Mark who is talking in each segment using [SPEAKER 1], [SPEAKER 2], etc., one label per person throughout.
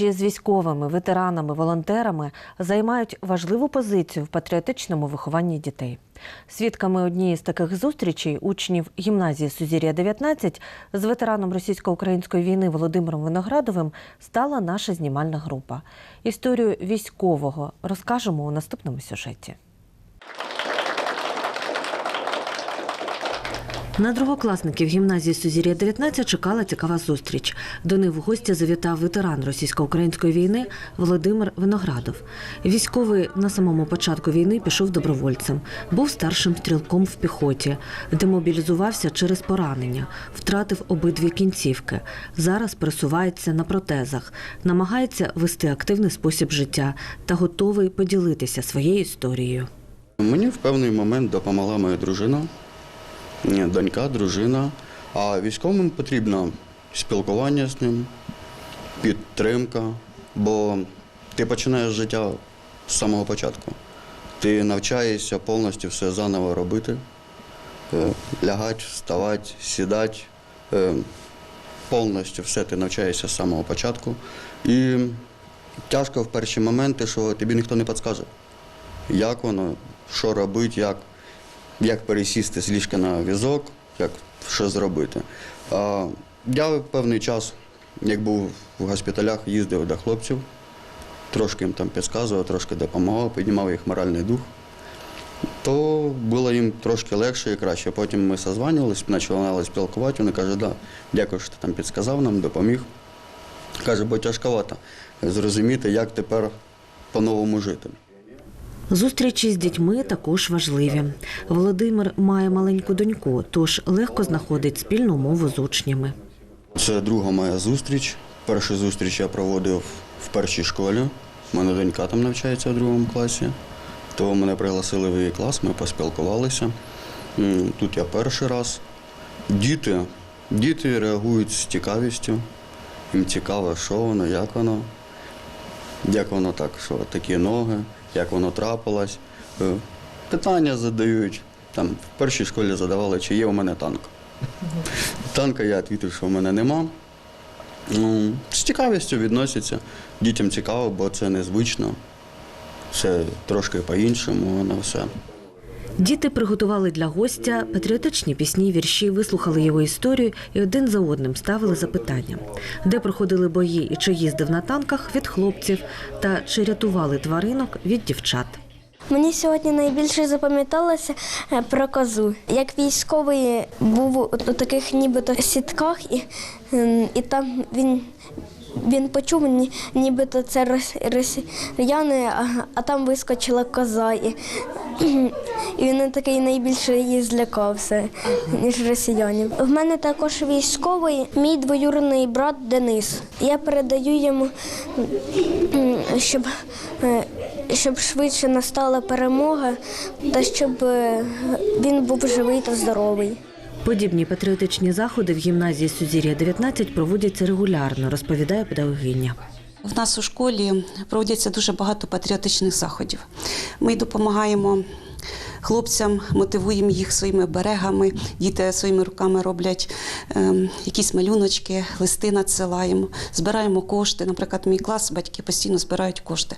[SPEAKER 1] З військовими, ветеранами, волонтерами займають важливу позицію в патріотичному вихованні дітей. Свідками однієї з таких зустрічей учнів гімназії Сузір'я 19 з ветераном російсько-української війни Володимиром Виноградовим стала наша знімальна група. Історію військового розкажемо у наступному сюжеті. На другокласників гімназії Сузір'я 19 чекала цікава зустріч. До них в гості завітав ветеран російсько-української війни Володимир Виноградов. Військовий на самому початку війни пішов добровольцем, був старшим стрілком в піхоті, демобілізувався через поранення, втратив обидві кінцівки. Зараз пересувається на протезах, намагається вести активний спосіб життя та готовий поділитися своєю історією.
[SPEAKER 2] Мені в певний момент допомогла моя дружина, донька, дружина. А військовим потрібно спілкування з ним, підтримка, бо ти починаєш життя з самого початку. Ти навчаєшся повністю все заново робити, е, лягати, вставати, сідати. Е, Повністю все ти навчаєшся з самого початку. І тяжко в перші моменти, що тобі ніхто не підскаже як воно, що робити, як, як пересісти з ліжка на візок, як що зробити. А, я певний час, як був в госпіталях, їздив до хлопців, трошки їм там підказував, трошки допомагав, піднімав їх моральний дух. То було їм трошки легше і краще. Потім ми созванювалися, почали спілкувати. Вони кажуть, да, дякую, що ти там підказав нам, допоміг. Каже, бо тяжковато зрозуміти, як тепер по-новому жити.
[SPEAKER 1] Зустрічі з дітьми також важливі. Володимир має маленьку доньку, тож легко знаходить спільну мову з учнями.
[SPEAKER 2] Це друга моя зустріч. Першу зустріч я проводив в першій школі. У мене донька там навчається в другому класі. То мене пригласили в її клас, ми поспілкувалися. Тут я перший раз. Діти, діти реагують з цікавістю. Їм цікаво, що воно, як воно, як воно так, що такі ноги, як воно трапилось. Е, Питання задають. Там в першій школі задавали, чи є у мене танк. Танка я відповів, що в мене нема. Ну, з цікавістю відносяться. Дітям цікаво, бо це незвично. Це трошки по-іншому, воно все.
[SPEAKER 1] Діти приготували для гостя патріотичні пісні, вірші, вислухали його історію і один за одним ставили запитання, де проходили бої і чи їздив на танках від хлопців, та чи рятували тваринок від дівчат.
[SPEAKER 3] Мені сьогодні найбільше запам'яталося е, про козу. Як військовий був у таких нібито сітках, і, ем, і там він. Він почув, ні- нібито це росіяни, а, там вискочила коза. І, і він такий найбільше її злякався, ніж росіянів. В мене також військовий, мій двоюрний брат Денис. Я передаю йому, щоб, щоб швидше настала перемога та щоб е, він був живий та здоровий.
[SPEAKER 1] Подібні патріотичні заходи в гімназії Сузір'я 19 проводяться регулярно, розповідає педагогиня.
[SPEAKER 4] В нас у школі проводяться дуже багато патріотичних заходів. Ми допомагаємо хлопцям, мотивуємо їх своїми берегами. Діти своїми руками роблять ем, якісь малюночки, листи надсилаємо, збираємо кошти. Наприклад, мій клас батьки постійно збирають кошти.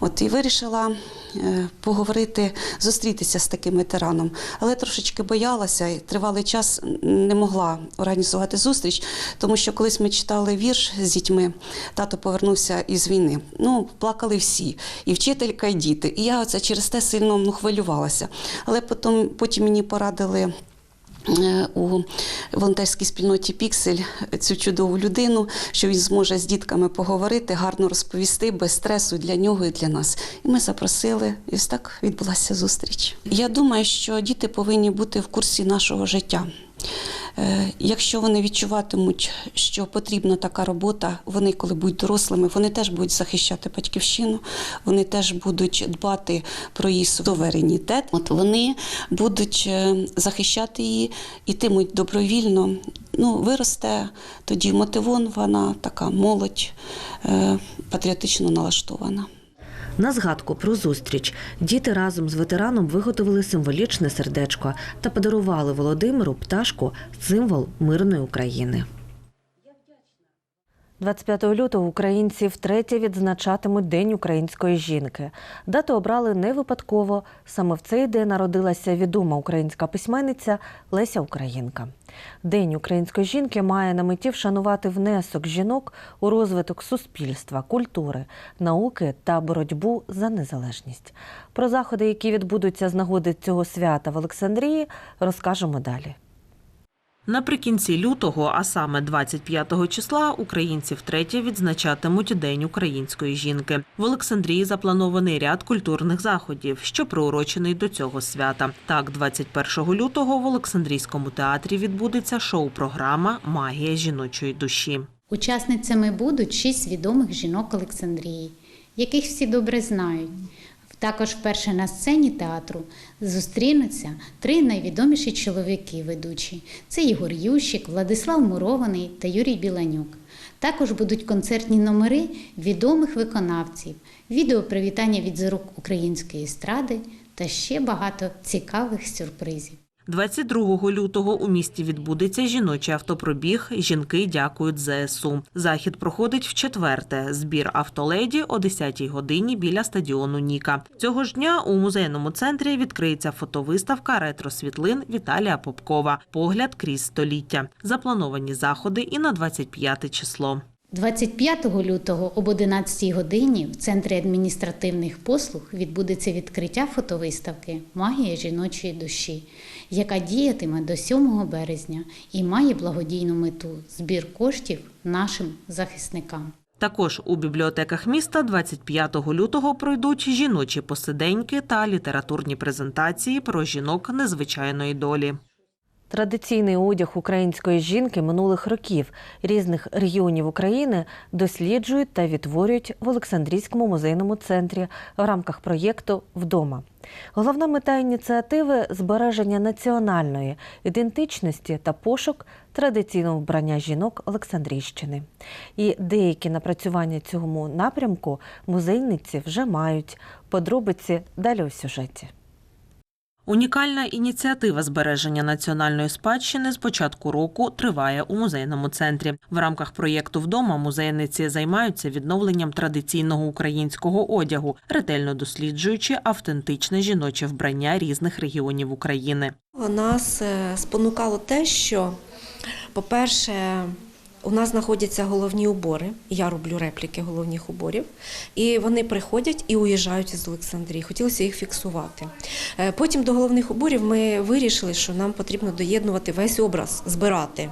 [SPEAKER 4] От і вирішила е, поговорити, зустрітися з таким ветераном, але трошечки боялася і тривалий час не могла організувати зустріч, тому що колись ми читали вірш з дітьми, тато повернувся із війни. Ну, плакали всі, і вчителька, і діти. І я оце через те сильно ну, хвилювалася. Але потім, потім мені порадили. е, У волонтерській спільноті Піксель цю чудову людину, що він зможе з дітками поговорити, гарно розповісти без стресу для нього і для нас. І ми запросили, і ось так відбулася зустріч. Я думаю, що діти повинні бути в курсі нашого життя. Е, Якщо вони відчуватимуть, що потрібна така робота, вони, коли будуть дорослими, вони теж будуть захищати батьківщину, вони теж будуть дбати про її суверенітет. От вони будуть е, захищати її, ітимуть добровільно. Ну, виросте тоді мотивована така молодь е, патріотично налаштована.
[SPEAKER 1] На згадку про зустріч діти разом з ветераном виготовили символічне сердечко та подарували Володимиру пташку символ мирної України. 25 лютого українці втретє відзначатимуть День української жінки. Дату обрали не випадково. Саме в цей день народилася відома українська письменниця Леся Українка. День української жінки має на меті вшанувати внесок жінок у розвиток суспільства, культури, науки та боротьбу за незалежність. Про заходи, які відбудуться з нагоди цього свята в Олександрії, розкажемо далі.
[SPEAKER 5] Наприкінці лютого, а саме 25 числа, українці втретє відзначатимуть День української жінки. В Олександрії запланований ряд культурних заходів, що приурочений до цього свята. Так, 21 лютого в Олександрійському театрі відбудеться шоу-програма Магія жіночої душі.
[SPEAKER 6] Учасницями будуть шість відомих жінок Олександрії, яких всі добре знають. Також вперше на сцені театру зустрінуться три найвідоміші чоловіки ведучі: це Ігор Ющик, Владислав Мурований та Юрій Біланюк. Також будуть концертні номери відомих виконавців, відео привітання від зірок української естради та ще багато цікавих сюрпризів.
[SPEAKER 5] 22 лютого у місті відбудеться жіночий автопробіг Жінки дякують ЗСУ. Захід проходить в четверте. Збір автоледі о 10-й годині біля стадіону Ніка. Цього ж дня у музейному центрі відкриється фотовиставка ретро-світлин Віталія Попкова. Погляд крізь століття. Заплановані заходи і на 25 число.
[SPEAKER 6] 25 лютого об 11 годині в Центрі адміністративних послуг відбудеться відкриття фотовиставки Магія жіночої душі, яка діятиме до 7 березня і має благодійну мету збір коштів нашим захисникам.
[SPEAKER 5] Також у бібліотеках міста 25 лютого пройдуть жіночі посиденьки та літературні презентації про жінок незвичайної долі.
[SPEAKER 1] Традиційний одяг української жінки минулих років різних регіонів України досліджують та відтворюють в Олександрійському музейному центрі в рамках проєкту Вдома. Головна мета ініціативи збереження національної ідентичності та пошук традиційного вбрання жінок Олександрійщини. І деякі напрацювання цьому напрямку музейниці вже мають. Подробиці далі у сюжеті.
[SPEAKER 5] Унікальна ініціатива збереження національної спадщини з початку року триває у музейному центрі. В рамках проєкту вдома музейниці займаються відновленням традиційного українського одягу, ретельно досліджуючи автентичне жіноче вбрання різних регіонів України.
[SPEAKER 7] Нас е, спонукало те, що, по-перше, у нас знаходяться головні убори. Я роблю репліки головних уборів, і вони приходять і уїжджають із Олександрії. Хотілося їх фіксувати. Е, Потім до головних уборів ми вирішили, що нам потрібно доєднувати весь образ, збирати.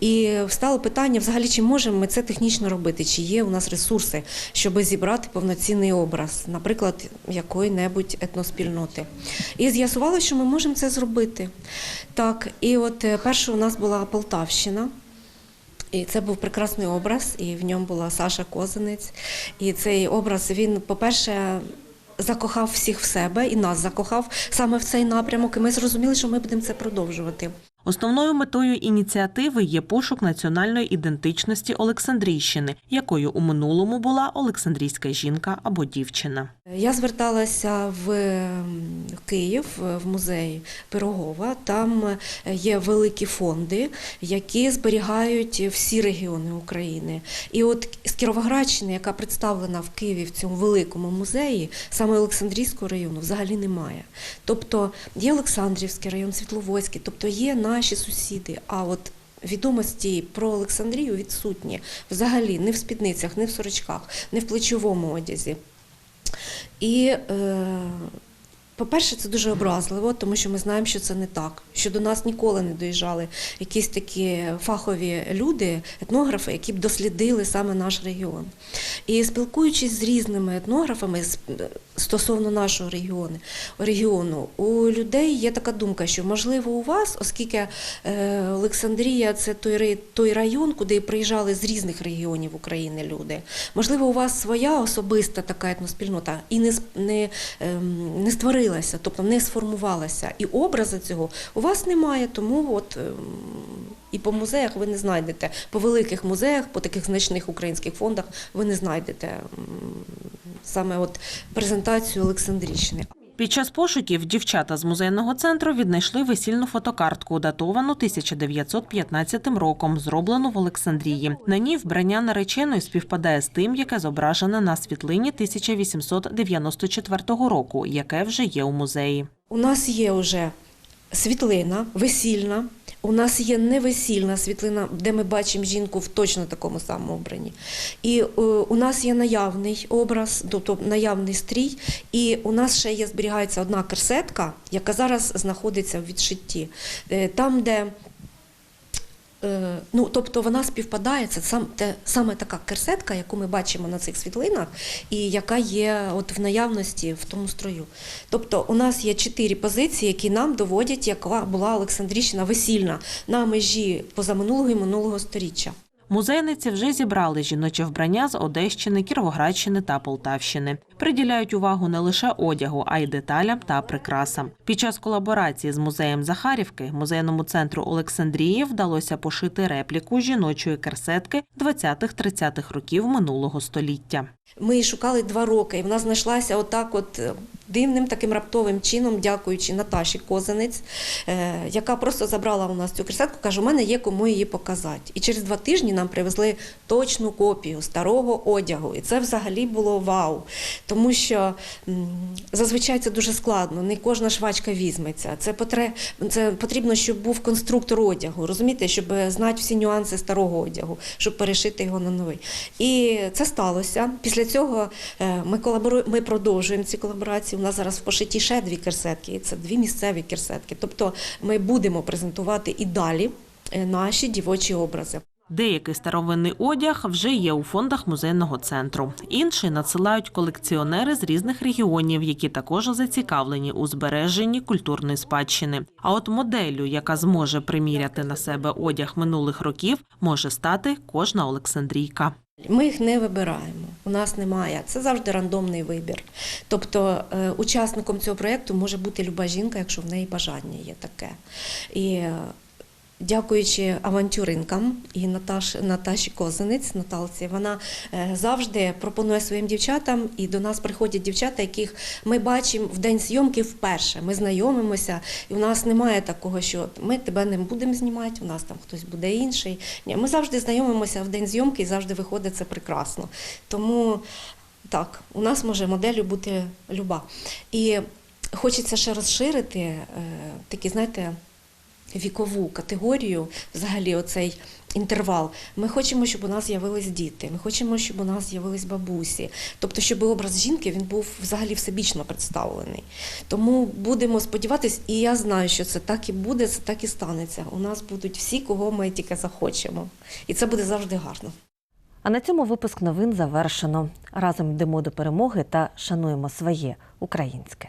[SPEAKER 7] І стало питання: взагалі, чи можемо ми це технічно робити, чи є у нас ресурси, щоб зібрати повноцінний образ, наприклад, якої-небудь етноспільноти. І з'ясувалося, що ми можемо це зробити. Так, і от е, перше у нас була Полтавщина. І це був прекрасний образ, і в ньому була Саша Козинець. І цей образ він, по-перше, закохав всіх в себе і нас закохав саме в цей напрямок. І ми зрозуміли, що ми будемо це продовжувати.
[SPEAKER 5] Основною метою ініціативи є пошук національної ідентичності Олександрійщини, якою у минулому була Олександрійська жінка або дівчина.
[SPEAKER 7] Я зверталася в Київ в музей Пирогова. Там є великі фонди, які зберігають всі регіони України. І от з Кіровоградщини, яка представлена в Києві в цьому великому музеї, саме Олександрійського району, взагалі немає. Тобто є Олександрівський район, Світловодський, тобто є наші сусіди. А от Відомості про Олександрію відсутні взагалі не в спідницях, не в сорочках, не в плечовому одязі. І, е, по-перше, це дуже образливо, тому що ми знаємо, що це не так. Що до нас ніколи не доїжджали якісь такі фахові люди, етнографи, які б дослідили саме наш регіон. І спілкуючись з різними етнографами стосовно нашого регіону, регіону, у людей є така думка, що можливо у вас, оскільки е, Олександрія це той, район, куди приїжджали з різних регіонів України люди. Можливо, у вас своя особиста така етноспільнота і не, не, ем, не тобто не сформувалася. І образу цього у вас немає, тому от. ем, І по музеях ви не знайдете, по великих музеях, по таких значних українських фондах ви не знайдете саме от презентацію Олександрійщини.
[SPEAKER 5] Під час пошуків дівчата з музейного центру віднайшли весільну фотокартку, датовану 1915 роком, зроблену в Олександрії. На ній вбрання нареченої співпадає з тим, яке зображене на світлині 1894 року, яке вже є у музеї.
[SPEAKER 7] У нас є вже світлина, весільна. У нас є невесільна світлина, де ми бачимо жінку в точно такому самому обранні. І е, у нас є наявний образ, тобто наявний стрій, і у нас ще є зберігається одна керсетка, яка зараз знаходиться в відшитті. Е, Там, де Ну, тобто вона співпадає, це сам, те, саме така керсетка, яку ми бачимо на цих світлинах, і яка є от в наявності в тому строю. Тобто у нас є чотири позиції, які нам доводять, яка була Олександрійщина весільна на межі позаминулого і минулого сторіччя.
[SPEAKER 5] Музейниці вже зібрали жіноче вбрання з Одещини, Кіровоградщини та Полтавщини. Приділяють увагу не лише одягу, а й деталям та прикрасам. Під час колаборації з музеєм Захарівки музейному центру Олександрії вдалося пошити репліку жіночої керсетки 20-30-х років минулого століття.
[SPEAKER 7] Ми шукали два роки, і вона знайшлася отак, от е, дивним таким раптовим чином, дякуючи Наташі Козанець, е, яка просто забрала у нас цю керсетку, каже, у мене є кому її показати. І через два тижні нам привезли точну копію старого одягу. І це взагалі було вау. Тому що зазвичай це дуже складно, не кожна швачка візьметься. Це, потре... це потрібно, щоб був конструктор одягу, розумієте, щоб знати всі нюанси старого одягу, щоб перешити його на новий. І це сталося. Після цього е, ми колабору... ми продовжуємо ці колаборації. У нас зараз в пошиті ще дві керсетки, і це дві місцеві керсетки. Тобто ми будемо презентувати і далі е, наші дівочі образи.
[SPEAKER 5] Деякий старовинний одяг вже є у фондах музейного центру. Інший надсилають колекціонери з різних регіонів, які також зацікавлені у збереженні культурної спадщини. А от моделлю, яка зможе приміряти на себе одяг минулих років, може стати кожна Олександрійка.
[SPEAKER 7] Ми їх не вибираємо. У нас немає. Це завжди рандомний вибір. Тобто е, учасником цього проєкту може бути люба жінка, якщо в неї бажання є таке. І е, дякуючи авантюринкам і Наташ, Наташі Козинець, Наталці, вона е, завжди пропонує своїм дівчатам, і до нас приходять дівчата, яких ми бачимо в день зйомки вперше. Ми знайомимося, і у нас немає такого, що ми тебе не будемо знімати, у нас там хтось буде інший. Ні, ми завжди знайомимося в день зйомки і завжди виходить це прекрасно. Тому так, у нас може моделлю бути люба. І хочеться ще розширити е, такі, знаєте, вікову категорію, взагалі оцей інтервал. Ми хочемо, щоб у нас з'явились діти, ми хочемо, щоб у нас з'явились бабусі. Тобто, щоб образ жінки він був взагалі всебічно представлений. Тому будемо сподіватись, і я знаю, що це так і буде, це так і станеться. У нас будуть всі, кого ми тільки захочемо. І це буде завжди гарно.
[SPEAKER 1] А на цьому випуск новин завершено. Разом йдемо до перемоги та шануємо своє українське.